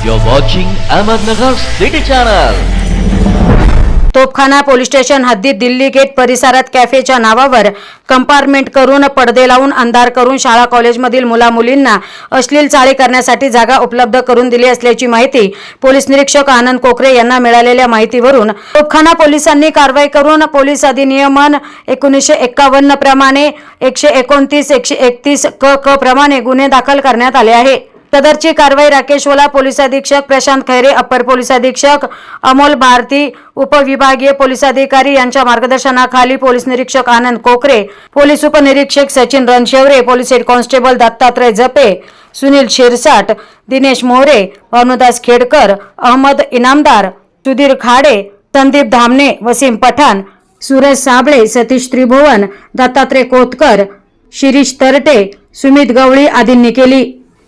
You're watching Ahmednagar City Channel. Topkhana police station हद्दीत Delhi gate परिसरात कॅफेच्या नावावर कंपार्टमेंट करून पडदे लावून अंधार करून शाळा कॉलेजमधील मुला मुलींना अश्लील चाळी करण्यासाठी जागा उपलब्ध करून दिली असल्याची माहिती पोलीस निरीक्षक आनंद कोकरे यांना मिळालेल्या माहितीवरून तोपखाना पोलिसांनी कारवाई करून पोलीस अधिनियमन एकोणीसशे एक्कावन्न प्रमाणे एकशे एकोणतीस एकशे एकतीस क क प्रमाणे गुन्हे दाखल करण्यात आले आहे सदरची कारवाई राकेशवाला पोलीस अधीक्षक प्रशांत खैरे अप्पर पोलीस अधीक्षक अमोल भारती उपविभागीय पोलीस अधिकारी यांच्या मार्गदर्शनाखाली पोलीस निरीक्षक आनंद कोकरे पोलीस उपनिरीक्षक Sachin Ranshevare police head constable Dattatray Jape Sunil Shirsat Dinesh मोहरे भानुदास खेडकर अहमद इनामदार सुधीर खाडे संदीप धामणे वसीम पठाण सुरेश साबळे सतीश त्रिभुवन दत्तात्रय कोतकर शिरीष तरटे सुमित गवळी आदींनी केली.